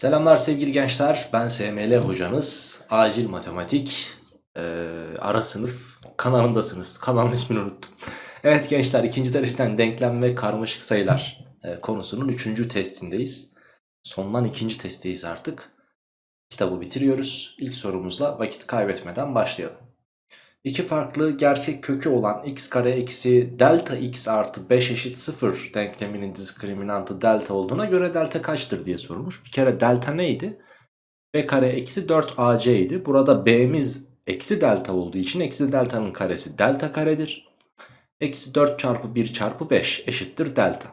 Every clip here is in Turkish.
Selamlar sevgili gençler. Ben SML hocanız. Acil matematik e, ara sınıf kanalındasınız. Kanalın ismini unuttum. Evet gençler ikinci dereceden denklem ve karmaşık sayılar e, konusunun üçüncü testindeyiz. Sondan ikinci testteyiz artık. Kitabı bitiriyoruz. İlk sorumuzla vakit kaybetmeden başlayalım. İki farklı gerçek kökü olan x kare eksi delta x artı 5 eşit 0 denkleminin diskriminantı delta olduğuna göre delta kaçtır diye sorulmuş. Bir kere delta neydi? b kare eksi 4ac idi. Burada b'miz eksi delta olduğu için eksi delta'nın karesi delta karedir. Eksi 4 çarpı 1 çarpı 5 eşittir delta.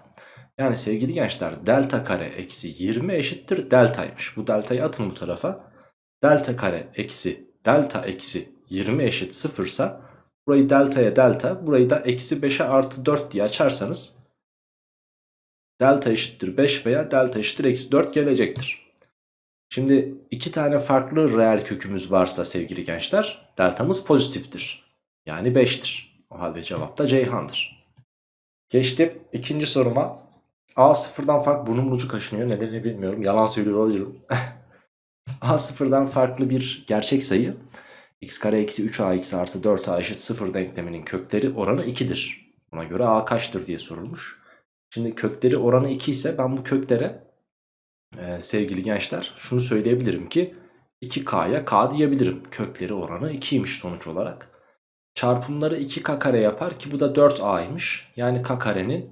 Yani sevgili gençler delta kare eksi 20 eşittir deltaymış. Bu deltayı atın bu tarafa. Delta kare eksi delta eksi 20 eşit 0 ise burayı delta'ya delta burayı da eksi 5'e artı 4 diye açarsanız delta eşittir 5 veya delta eşittir eksi 4 gelecektir. Şimdi iki tane farklı reel kökümüz varsa sevgili gençler deltamız pozitiftir. Yani 5'tir. O halde cevap da Ceyhan'dır. Geçtim ikinci soruma. A sıfırdan farklı burnumun ucu kaşınıyor nedenini bilmiyorum yalan söylüyor olabilirim. A sıfırdan farklı bir gerçek sayı x kare eksi 3ax artı 4a eşit 0 denkleminin kökleri oranı 2'dir. Buna göre a kaçtır diye sorulmuş. Şimdi kökleri oranı 2 ise ben bu köklere e, sevgili gençler şunu söyleyebilirim ki 2k'ya k diyebilirim. Kökleri oranı 2'ymiş sonuç olarak. Çarpımları 2k kare yapar ki bu da 4a'ymış. Yani k karenin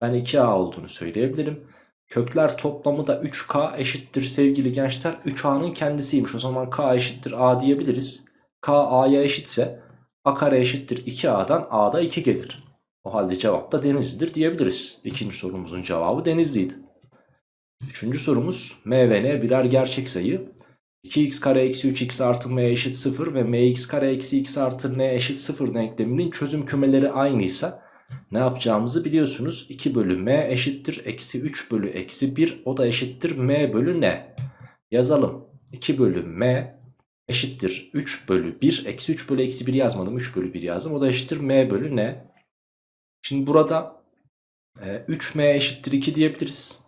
ben 2a olduğunu söyleyebilirim. Kökler toplamı da 3k eşittir sevgili gençler. 3a'nın kendisiymiş. O zaman k eşittir a diyebiliriz. K A'ya eşitse A kare eşittir 2A'dan A'da 2 gelir. O halde cevap da Denizli'dir diyebiliriz. İkinci sorumuzun cevabı Denizli'ydi. Üçüncü sorumuz M ve N birer gerçek sayı. 2x kare eksi 3x artı m eşit 0 ve mx kare eksi x artı n eşit 0 denkleminin çözüm kümeleri aynıysa ne yapacağımızı biliyorsunuz. 2 bölü m eşittir eksi 3 bölü eksi 1 o da eşittir m bölü n. Yazalım. 2 bölü m eşittir 3 bölü 1 eksi 3 bölü eksi 1 yazmadım 3 bölü 1 yazdım o da eşittir m bölü n. Şimdi burada e, 3m eşittir 2 diyebiliriz.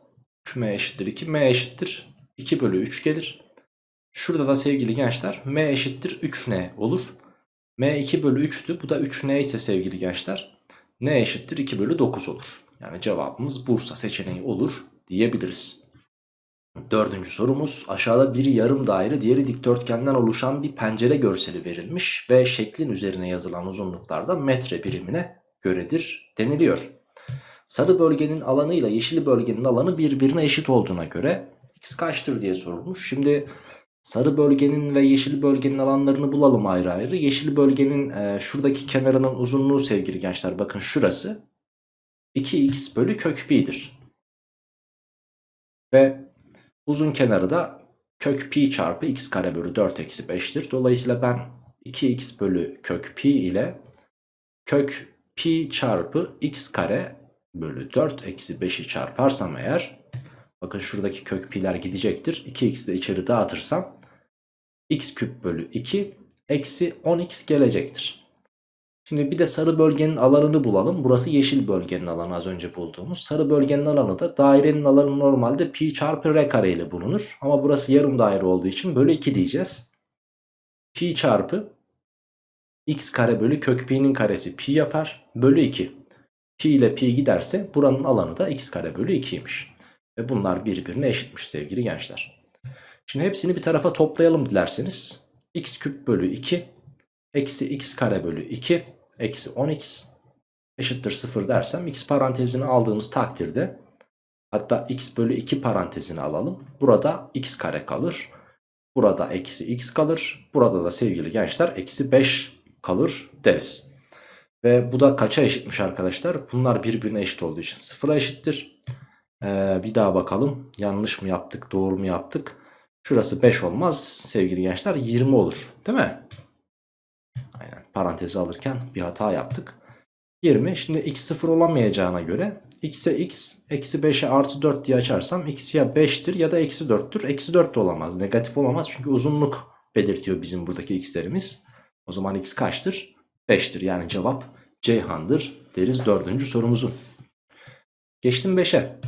3m eşittir 2 m eşittir 2 bölü 3 gelir. Şurada da sevgili gençler m eşittir 3n olur. m 2 bölü 3'tü bu da 3n ise sevgili gençler n eşittir 2 bölü 9 olur. Yani cevabımız Bursa seçeneği olur diyebiliriz. Dördüncü sorumuz aşağıda biri yarım daire diğeri dikdörtgenden oluşan bir pencere görseli verilmiş ve şeklin üzerine yazılan uzunluklarda metre birimine göredir deniliyor. Sarı bölgenin alanı ile yeşil bölgenin alanı birbirine eşit olduğuna göre x kaçtır diye sorulmuş. Şimdi sarı bölgenin ve yeşil bölgenin alanlarını bulalım ayrı ayrı. Yeşil bölgenin e, şuradaki kenarının uzunluğu sevgili gençler bakın şurası 2x bölü kök pi'dir. Ve Uzun kenarı da kök pi çarpı x kare bölü 4 eksi 5'tir. Dolayısıyla ben 2x bölü kök pi ile kök pi çarpı x kare bölü 4 eksi 5'i çarparsam eğer bakın şuradaki kök pi'ler gidecektir. 2x de içeri dağıtırsam x küp bölü 2 eksi 10x gelecektir. Şimdi bir de sarı bölgenin alanını bulalım. Burası yeşil bölgenin alanı az önce bulduğumuz. Sarı bölgenin alanı da dairenin alanı normalde pi çarpı r kare ile bulunur. Ama burası yarım daire olduğu için bölü 2 diyeceğiz. Pi çarpı x kare bölü kök pi'nin karesi pi yapar. Bölü 2. Pi ile pi giderse buranın alanı da x kare bölü 2'ymiş. Ve bunlar birbirine eşitmiş sevgili gençler. Şimdi hepsini bir tarafa toplayalım dilerseniz. x küp bölü 2 eksi x kare bölü 2 eksi 10x eşittir 0 dersem x parantezini aldığımız takdirde hatta x bölü 2 parantezini alalım. Burada x kare kalır. Burada eksi x kalır. Burada da sevgili gençler eksi 5 kalır deriz. Ve bu da kaça eşitmiş arkadaşlar? Bunlar birbirine eşit olduğu için sıfıra eşittir. Ee, bir daha bakalım. Yanlış mı yaptık? Doğru mu yaptık? Şurası 5 olmaz sevgili gençler. 20 olur. Değil mi? Parantezi alırken bir hata yaptık. 20 şimdi x 0 olamayacağına göre x'e x eksi 5'e artı 4 diye açarsam x ya 5'tir ya da eksi 4'tür. Eksi 4 de olamaz negatif olamaz çünkü uzunluk belirtiyor bizim buradaki x'lerimiz. O zaman x kaçtır? 5'tir yani cevap Ceyhan'dır deriz dördüncü sorumuzun. Geçtim 5'e.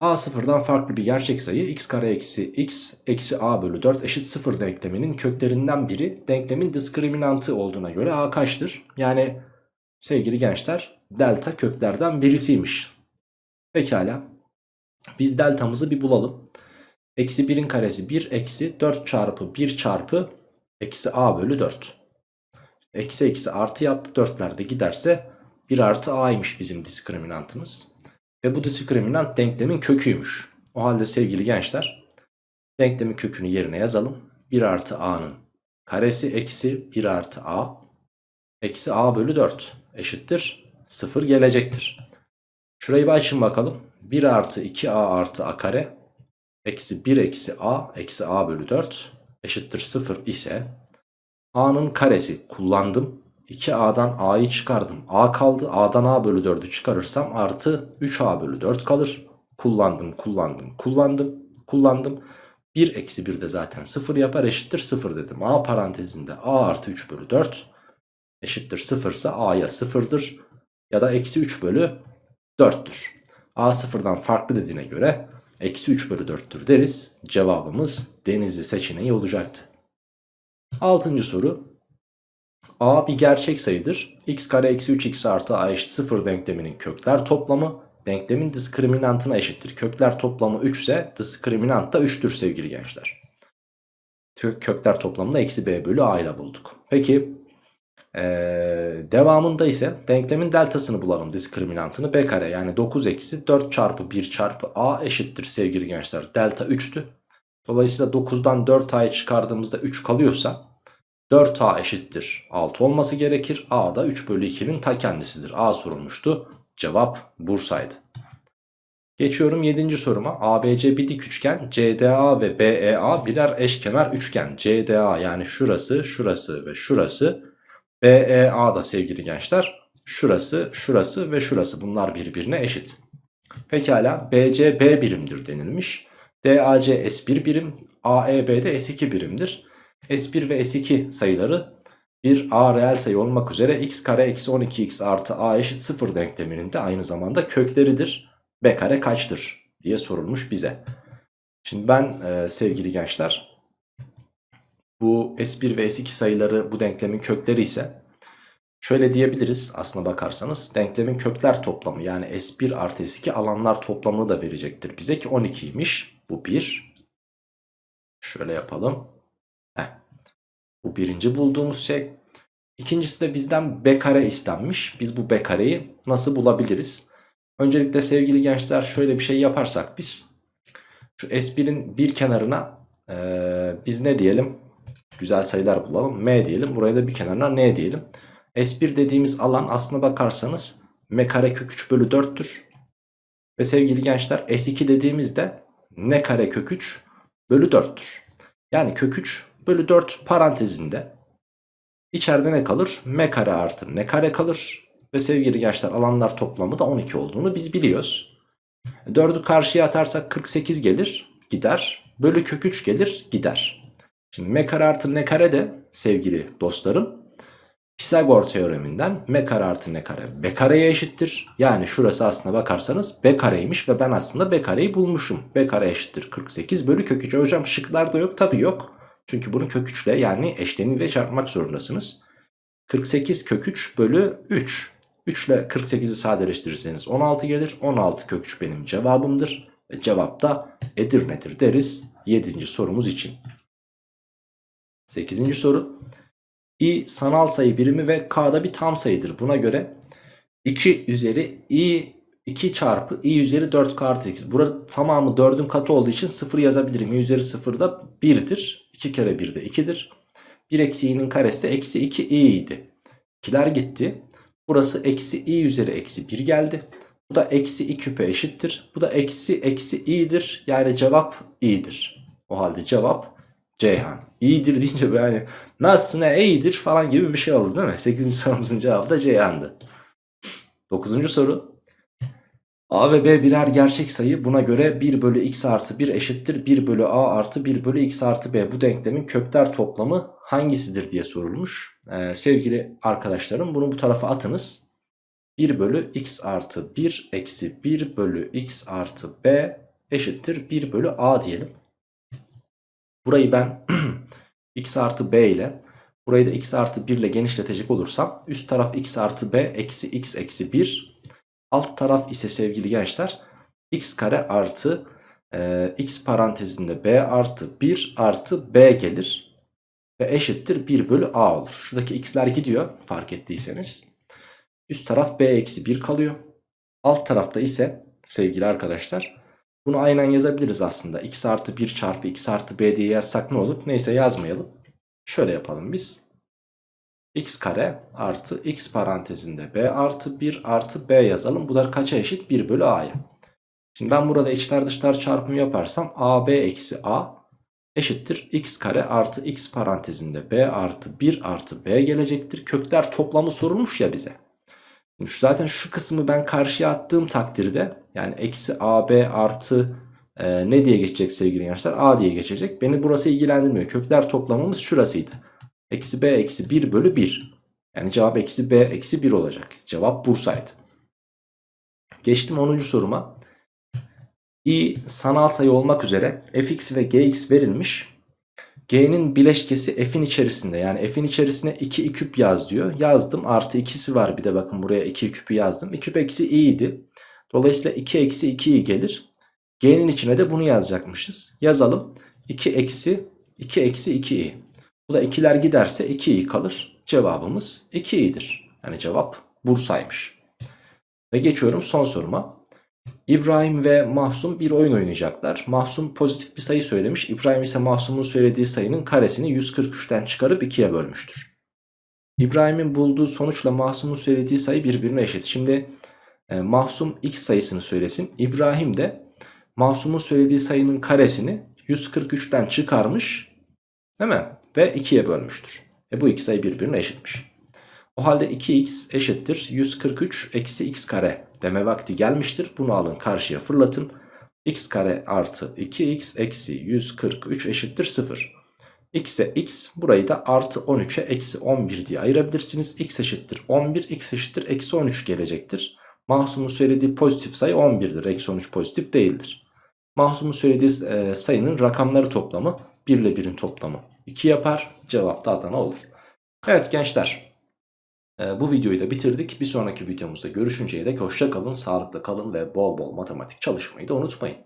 A sıfırdan farklı bir gerçek sayı x kare eksi x eksi a bölü 4 eşit 0 denkleminin köklerinden biri denklemin diskriminantı olduğuna göre a kaçtır? Yani sevgili gençler delta köklerden birisiymiş. Pekala biz deltamızı bir bulalım. Eksi 1'in karesi 1 eksi 4 çarpı 1 çarpı eksi a bölü 4. Eksi eksi artı yaptı 4'lerde giderse 1 artı a'ymış bizim diskriminantımız. Ve bu diskriminant denklemin köküymüş. O halde sevgili gençler denklemin kökünü yerine yazalım. 1 artı a'nın karesi eksi 1 artı a eksi a bölü 4 eşittir 0 gelecektir. Şurayı bir açın bakalım. 1 artı 2a artı a kare eksi 1 eksi a eksi a bölü 4 eşittir 0 ise a'nın karesi kullandım. 2a'dan a'yı çıkardım. a kaldı. a'dan a bölü 4'ü çıkarırsam artı 3a bölü 4 kalır. Kullandım, kullandım, kullandım, kullandım. 1 eksi 1 de zaten 0 yapar eşittir 0 dedim. a parantezinde a artı 3 bölü 4 eşittir 0 ise a'ya 0'dır. Ya da eksi 3 bölü 4'tür. a sıfırdan farklı dediğine göre eksi 3 bölü 4'tür deriz. Cevabımız denizli seçeneği olacaktı. Altıncı soru. A bir gerçek sayıdır. x kare eksi 3x artı a eşit 0 denkleminin kökler toplamı denklemin diskriminantına eşittir. Kökler toplamı 3 ise diskriminant da 3'tür sevgili gençler. Kökler toplamını eksi b bölü a ile bulduk. Peki ee, devamında ise denklemin deltasını bulalım diskriminantını b kare yani 9 eksi 4 çarpı 1 çarpı a eşittir sevgili gençler. Delta 3'tü. Dolayısıyla 9'dan 4a'yı çıkardığımızda 3 kalıyorsa 4a eşittir 6 olması gerekir. a da 3 bölü 2'nin ta kendisidir. a sorulmuştu. Cevap Bursa'ydı. Geçiyorum 7. soruma. ABC bir dik üçgen, CDA ve BEA birer eşkenar üçgen. CDA yani şurası, şurası ve şurası. BEA da sevgili gençler. Şurası, şurası ve şurası bunlar birbirine eşit. Pekala BC B birimdir denilmiş. DAC S1 birim, AEB de S2 birimdir. S1 ve S2 sayıları bir A reel sayı olmak üzere x kare eksi 12x artı A eşit 0 denkleminin de aynı zamanda kökleridir. B kare kaçtır diye sorulmuş bize. Şimdi ben e, sevgili gençler bu S1 ve S2 sayıları bu denklemin kökleri ise şöyle diyebiliriz aslına bakarsanız denklemin kökler toplamı yani S1 artı S2 alanlar toplamını da verecektir bize ki 12'ymiş bu 1. Şöyle yapalım. Bu birinci bulduğumuz şey. İkincisi de bizden b kare istenmiş. Biz bu b kareyi nasıl bulabiliriz? Öncelikle sevgili gençler şöyle bir şey yaparsak biz. Şu S1'in bir kenarına ee, biz ne diyelim? Güzel sayılar bulalım. M diyelim. Buraya da bir kenarına N diyelim. S1 dediğimiz alan aslına bakarsanız M kare kök 3 bölü 4'tür. Ve sevgili gençler S2 dediğimizde N kare kök 3 bölü 4'tür. Yani kök 3 bölü 4 parantezinde içeride ne kalır? M kare artı N kare kalır. Ve sevgili gençler alanlar toplamı da 12 olduğunu biz biliyoruz. 4'ü karşıya atarsak 48 gelir gider. Bölü kök 3 gelir gider. Şimdi M kare artı N kare de sevgili dostlarım Pisagor teoreminden m kare artı n kare b kareye eşittir. Yani şurası aslına bakarsanız b kareymiş ve ben aslında b kareyi bulmuşum. b kare eşittir 48 bölü kök 3. Hocam şıklarda yok tabi yok. Çünkü bunu kök 3 ile yani eşleniyle çarpmak zorundasınız. 48 kök 3 bölü 3. 3 ile 48'i sadeleştirirseniz 16 gelir. 16 kök 3 benim cevabımdır. Ve cevap da Edirne'dir deriz 7. sorumuz için. 8. soru. i sanal sayı birimi ve k'da bir tam sayıdır. Buna göre 2 üzeri i 2 çarpı i üzeri 4 k artı 8. Burada tamamı 4'ün katı olduğu için 0 yazabilirim. i üzeri 0 da 1'dir. 2 kere 1 de 2'dir. 1 eksi i'nin karesi de eksi 2 i idi. 2'ler gitti. Burası eksi i üzeri eksi 1 geldi. Bu da eksi i küpe eşittir. Bu da eksi eksi i'dir. Yani cevap i'dir. O halde cevap Ceyhan. İyidir deyince böyle nasıl ne iyidir falan gibi bir şey oldu değil mi? 8. sorumuzun cevabı da Ceyhan'dı. 9. soru. A ve B birer gerçek sayı. Buna göre 1 bölü x artı 1 eşittir 1 bölü a artı 1 bölü x artı b. Bu denklemin kökler toplamı hangisidir diye sorulmuş. Ee, sevgili arkadaşlarım bunu bu tarafa atınız. 1 bölü x artı 1 eksi 1 bölü x artı b eşittir 1 bölü a diyelim. Burayı ben x artı b ile burayı da x artı 1 ile genişletecek olursam üst taraf x artı b eksi x eksi 1 alt taraf ise sevgili gençler x kare artı e, x parantezinde b artı 1 artı b gelir ve eşittir 1 bölü a olur. Şuradaki x'ler gidiyor fark ettiyseniz. Üst taraf b eksi 1 kalıyor. Alt tarafta ise sevgili arkadaşlar bunu aynen yazabiliriz aslında. x artı 1 çarpı x artı b diye yazsak ne olur? Neyse yazmayalım. Şöyle yapalım biz. X kare artı x parantezinde b artı 1 artı b yazalım. Bu da kaça eşit? 1 bölü a'ya. Şimdi ben burada içler dışlar çarpımı yaparsam ab eksi a eşittir x kare artı x parantezinde b artı 1 artı b gelecektir. Kökler toplamı sorulmuş ya bize. Şimdi zaten şu kısmı ben karşıya attığım takdirde yani eksi ab artı e, ne diye geçecek sevgili gençler? a diye geçecek. Beni burası ilgilendirmiyor. Kökler toplamımız şurasıydı. Eksi b eksi 1 bölü 1. Yani cevap eksi b eksi 1 olacak. Cevap Bursa'ydı. Geçtim 10. soruma. i sanal sayı olmak üzere fx ve gx verilmiş. G'nin bileşkesi f'in içerisinde yani f'in içerisine 2 küp yaz diyor. Yazdım artı ikisi var bir de bakın buraya 2 küpü yazdım. 2 küp eksi i idi. Dolayısıyla 2 eksi 2 i gelir. G'nin içine de bunu yazacakmışız. Yazalım. 2 eksi 2 eksi 2 i. Bu da ikiler giderse 2 i kalır. Cevabımız 2 i'dir. Yani cevap Bursa'ymış. Ve geçiyorum son soruma. İbrahim ve Mahsum bir oyun oynayacaklar. Mahsum pozitif bir sayı söylemiş. İbrahim ise Mahsum'un söylediği sayının karesini 143'ten çıkarıp 2'ye bölmüştür. İbrahim'in bulduğu sonuçla Mahsum'un söylediği sayı birbirine eşit. Şimdi e, Mahsum x sayısını söylesin. İbrahim de Mahsum'un söylediği sayının karesini 143'ten çıkarmış. Değil mi? Ve 2'ye bölmüştür. E bu iki sayı birbirine eşitmiş. O halde 2x eşittir 143 eksi x kare deme vakti gelmiştir. Bunu alın karşıya fırlatın. x kare artı 2x eksi 143 eşittir 0. x'e x burayı da artı 13'e eksi 11 diye ayırabilirsiniz. x eşittir 11 x eşittir eksi 13 gelecektir. Mahsumun söylediği pozitif sayı 11'dir. Eksi 13 pozitif değildir. Mahsumun söylediği e, sayının rakamları toplamı 1 ile 1'in toplamı 2 yapar. Cevap da Adana olur. Evet gençler ee, bu videoyu da bitirdik. Bir sonraki videomuzda görüşünceye dek hoşça kalın, sağlıkla kalın ve bol bol matematik çalışmayı da unutmayın.